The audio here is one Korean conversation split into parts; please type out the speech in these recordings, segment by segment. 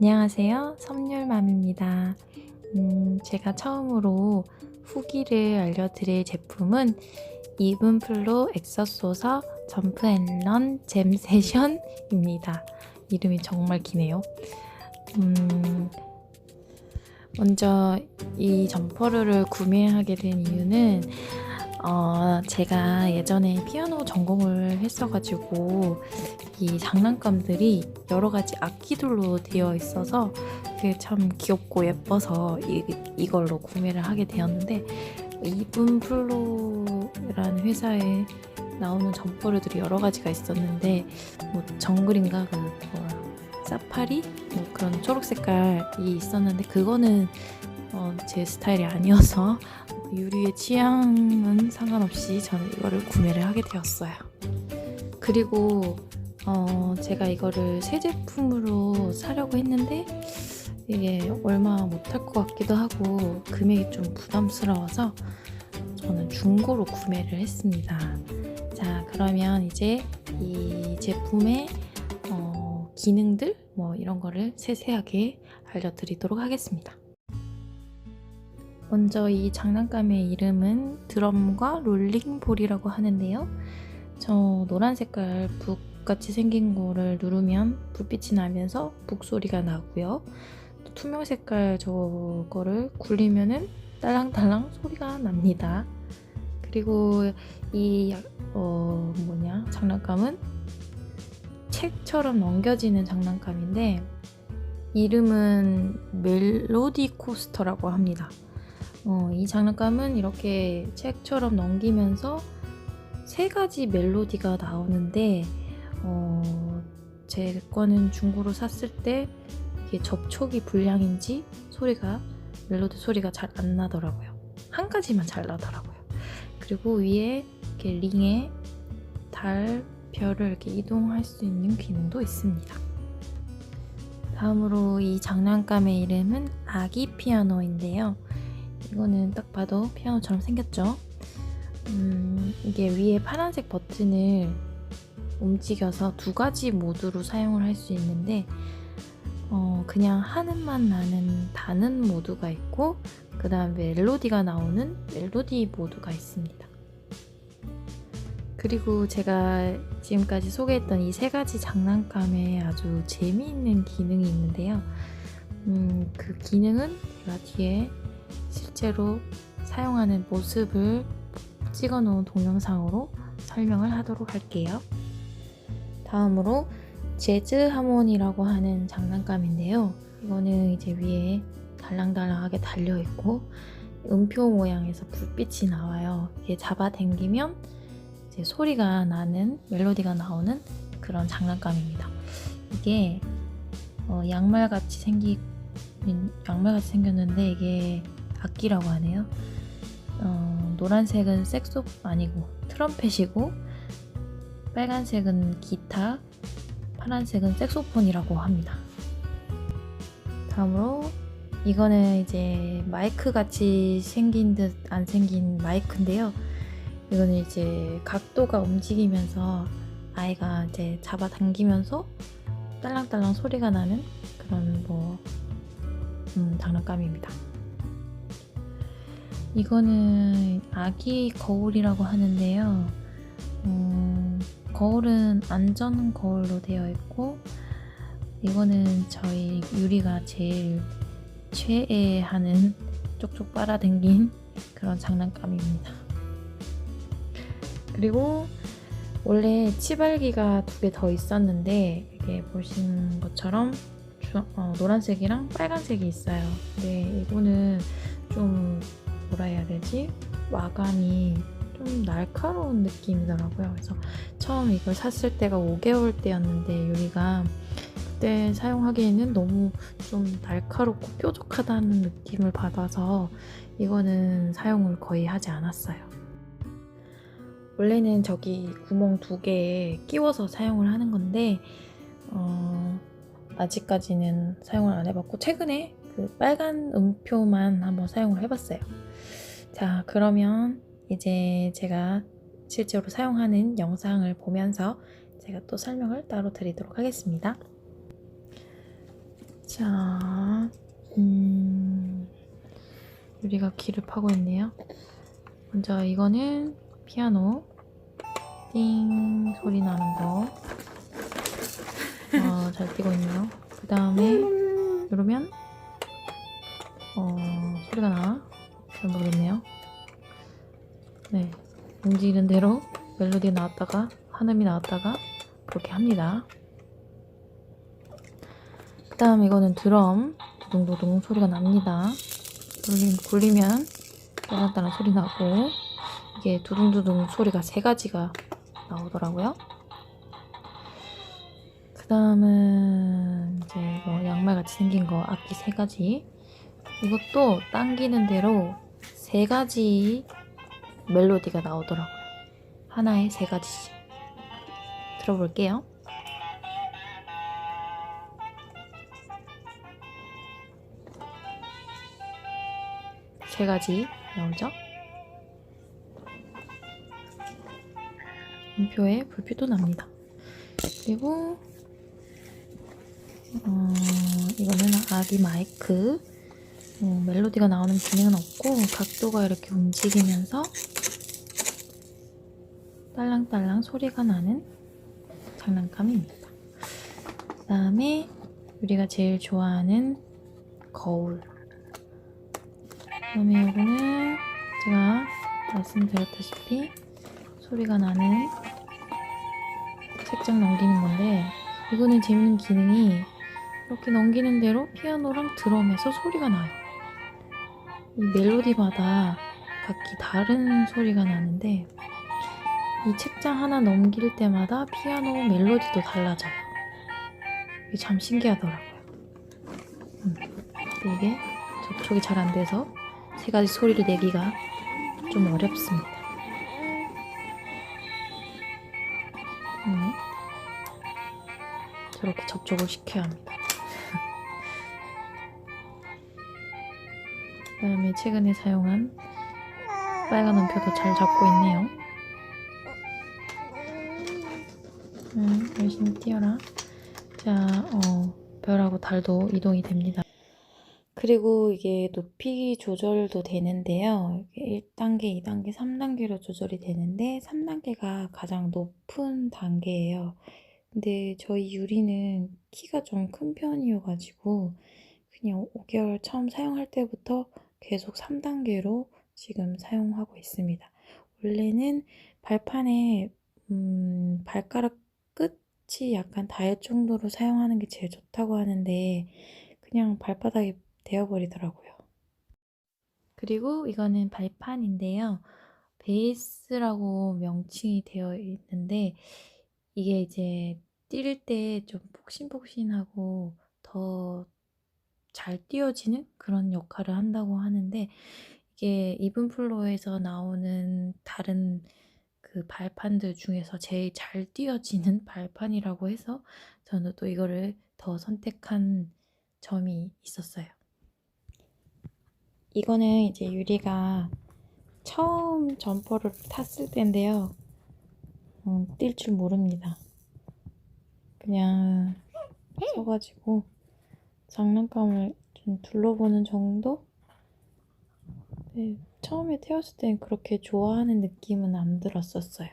안녕하세요. 섬율맘입니다. 음, 제가 처음으로 후기를 알려드릴 제품은 이븐플로 엑서소서 점프앤런 잼 세션입니다. 이름이 정말 기네요. 음, 먼저 이 점퍼를 구매하게 된 이유는 어, 제가 예전에 피아노 전공을 했어가지고 이 장난감들이 여러 가지 악기들로 되어 있어서 그게 참 귀엽고 예뻐서 이, 이걸로 구매를 하게 되었는데 이분 플로라는 회사에 나오는 점퍼들이 여러 가지가 있었는데 뭐 정글인가? 그 뭐라? 사파리? 뭐 그런 초록 색깔이 있었는데 그거는 어, 제 스타일이 아니어서 유리의 취향은 상관없이 저는 이거를 구매를 하게 되었어요. 그리고 어, 제가 이거를 새 제품으로 사려고 했는데 이게 얼마 못할 것 같기도 하고 금액이 좀 부담스러워서 저는 중고로 구매를 했습니다. 자, 그러면 이제 이 제품의 어, 기능들 뭐 이런 거를 세세하게 알려드리도록 하겠습니다. 먼저 이 장난감의 이름은 드럼과 롤링볼이라고 하는데요. 저 노란 색깔 북같이 생긴 거를 누르면 불빛이 나면서 북 소리가 나고요. 또 투명 색깔 저거를 굴리면은 딸랑딸랑 소리가 납니다. 그리고 이 어, 뭐냐 장난감은 책처럼 넘겨지는 장난감인데 이름은 멜로디 코스터라고 합니다. 어, 이 장난감은 이렇게 책처럼 넘기면서 세 가지 멜로디가 나오는데 어, 제 거는 중고로 샀을 때 이게 접촉이 불량인지 소리가 멜로디 소리가 잘 안 나더라고요. 한 가지만 잘 나더라고요. 그리고 위에 이렇게 링에 달, 별을 이렇게 이동할 수 있는 기능도 있습니다. 다음으로 이 장난감의 이름은 아기 피아노인데요. 이거는 딱 봐도 피아노처럼 생겼죠? 음, 이게 위에 파란색 버튼을 움직여서 두 가지 모드로 사용을 할 수 있는데 어, 그냥 하는만 나는 다는 모드가 있고 그 다음에 멜로디가 나오는 멜로디 모드가 있습니다. 그리고 제가 지금까지 소개했던 이 세 가지 장난감에 아주 재미있는 기능이 있는데요. 음, 그 기능은 제가 뒤에 실제로 사용하는 모습을 찍어 놓은 동영상으로 설명을 하도록 할게요. 다음으로 재즈 하모니라고 하는 장난감인데요. 이거는 이제 위에 달랑달랑하게 달려 있고 음표 모양에서 불빛이 나와요. 이게 잡아당기면 이제 소리가 나는 멜로디가 나오는 그런 장난감입니다. 이게 어, 양말 같이 생기 양말 같이 생겼는데 이게 악기라고 하네요. 어, 노란색은 색소 아니고 트럼펫이고 빨간색은 기타, 파란색은 색소폰이라고 합니다. 다음으로 이거는 이제 마이크 같이 생긴 듯 안 생긴 마이크인데요. 이거는 이제 각도가 움직이면서 아이가 이제 잡아당기면서 딸랑딸랑 소리가 나는 그런 뭐 음, 장난감입니다. 이거는 아기 거울이라고 하는데요. 음, 거울은 안전 거울로 되어 있고 이거는 저희 유리가 제일 최애하는 쪽쪽 빨아당긴 그런 장난감입니다. 그리고 원래 치발기가 두 개 더 있었는데 이게 보시는 것처럼 주, 어, 노란색이랑 빨간색이 있어요. 근데 이거는 좀 뭐라 해야 되지? 마감이 좀 날카로운 느낌이더라고요. 그래서 처음 이걸 샀을 때가 5개월 때였는데 유리가 그때 사용하기에는 너무 좀 날카롭고 뾰족하다는 느낌을 받아서 이거는 사용을 거의 하지 않았어요. 원래는 저기 구멍 두 개에 끼워서 사용을 하는 건데 어, 아직까지는 사용을 안 해봤고 최근에 그 빨간 음표만 한번 사용을 해봤어요. 자, 그러면 이제 제가 실제로 사용하는 영상을 보면서 제가 또 설명을 따로 드리도록 하겠습니다. 자, 음, 유리가 귀를 파고 있네요. 먼저 이거는 피아노 띵 소리 나는 거. 어, 잘 뛰고 있네요. 그 다음에 누르면 어, 소리가 나. 잘 모르겠네요. 네, 움직이는 대로 멜로디 나왔다가 한음이 나왔다가 그렇게 합니다. 그 다음 이거는 드럼 두둥두둥 소리가 납니다. 굴리, 굴리면 따란따란 소리 나고 이게 두둥두둥 소리가 세 가지가 나오더라고요. 그 다음은 이제 이거 양말같이 생긴 거 악기 세 가지 이것도 당기는 대로 세 가지 멜로디가 나오더라고요. 하나에 세 가지씩 들어볼게요. 세 가지 나오죠? 음표에 불빛도 납니다. 그리고 어, 이거는 아기 마이크 어, 멜로디가 나오는 기능은 없고 각도가 이렇게 움직이면서 딸랑딸랑 소리가 나는 장난감입니다. 그 다음에 우리가 제일 좋아하는 거울 그 다음에 이거는 제가 말씀드렸다시피 소리가 나는 책장 넘기는 건데 이거는 재밌는 기능이 이렇게 넘기는 대로 피아노랑 드럼에서 소리가 나요. 이 멜로디마다 각기 다른 소리가 나는데 이 책장 하나 넘길 때마다 피아노 멜로디도 달라져요. 이게 참 신기하더라고요. 음, 이게 접촉이 잘 안 돼서 세 가지 소리를 내기가 좀 어렵습니다. 네. 저렇게 접촉을 시켜야 합니다. 그 다음에 최근에 사용한 빨간 음표도 잘 잡고 있네요. 음, 열심히 뛰어라. 자, 어, 별하고 달도 이동이 됩니다. 그리고 이게 높이 조절도 되는데요. 1단계, 2단계, 3단계로 조절이 되는데 3단계가 가장 높은 단계예요. 근데 저희 유리는 키가 좀 큰 편이어가지고 그냥 5개월 처음 사용할 때부터 계속 3단계로 지금 사용하고 있습니다. 원래는 발판에 음, 발가락 끝이 약간 닿을 정도로 사용하는 게 제일 좋다고 하는데 그냥 발바닥에 되어버리더라고요. 그리고 이거는 발판인데요. 베이스라고 명칭이 되어 있는데 이게 이제 뛸 때 좀 폭신폭신하고 더 잘 띄어지는 그런 역할을 한다고 하는데 이게 이븐플로어에서 나오는 다른 그 발판들 중에서 제일 잘 띄어지는 발판이라고 해서 저는 또 이거를 더 선택한 점이 있었어요. 이거는 이제 유리가 처음 점퍼를 탔을 때인데요. 음, 뛸 줄 모릅니다. 그냥 서가지고 장난감을 좀 둘러보는 정도? 네, 처음에 태웠을 땐 그렇게 좋아하는 느낌은 안 들었었어요.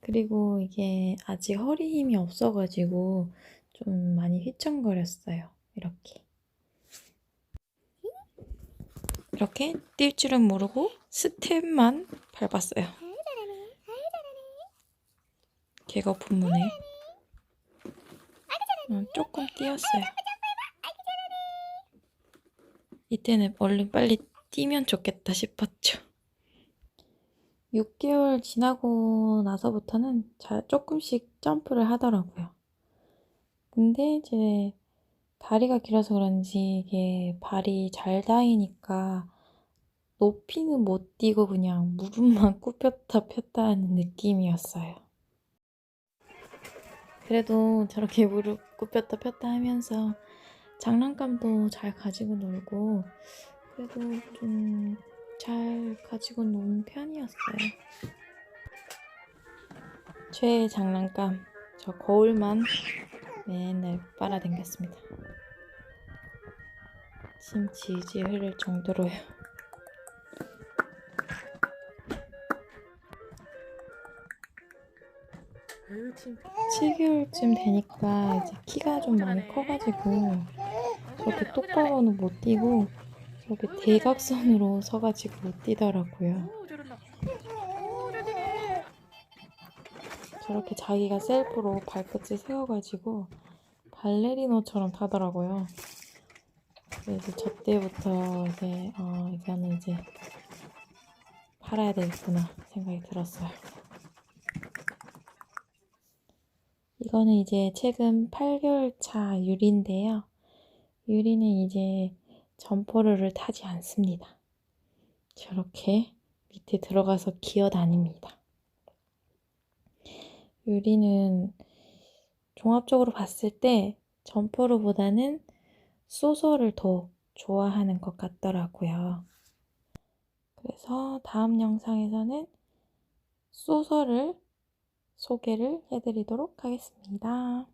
그리고 이게 아직 허리 힘이 없어가지고 좀 많이 휘청거렸어요. 이렇게. 이렇게 뛸 줄은 모르고 스텝만 밟았어요. 개가 분문 에 어, 조금 뛰었어요. 이때는 얼른 빨리 뛰면 좋겠다 싶었죠. 6개월 지나고 나서부터는 자, 조금씩 점프를 하더라고요. 근데 이제 다리가 길어서 그런지 이게 발이 잘 닿으니까 높이는 못 뛰고 그냥 무릎만 굽혔다 폈다 하는 느낌이었어요. 그래도 저렇게 무릎 굽혔다 폈다 하면서 장난감도 잘 가지고 놀고 그래도 좀 잘 가지고 노는 편이었어요. 최애 장난감 저 거울만 맨날 빨아당겼습니다. 침 지지 흐를 정도로요. 7개월쯤 되니까 이제 키가 좀 많이 커가지고 저렇게 똑바로는 못 뛰고 저렇게 대각선으로 서가지고 뛰더라고요. 저렇게 자기가 셀프로 발끝을 세워가지고 발레리노처럼 타더라고요. 그래서 저 때부터 이제 어 이거는 이제 팔아야 되겠구나 생각이 들었어요. 이거는 이제 최근 8개월 차 유리인데요. 유리는 이제 점퍼를 타지 않습니다. 저렇게 밑에 들어가서 기어 다닙니다. 유리는 종합적으로 봤을 때 점퍼르보다는 소설을 더 좋아하는 것 같더라고요. 그래서 다음 영상에서는 소설을 소개를 해드리도록 하겠습니다.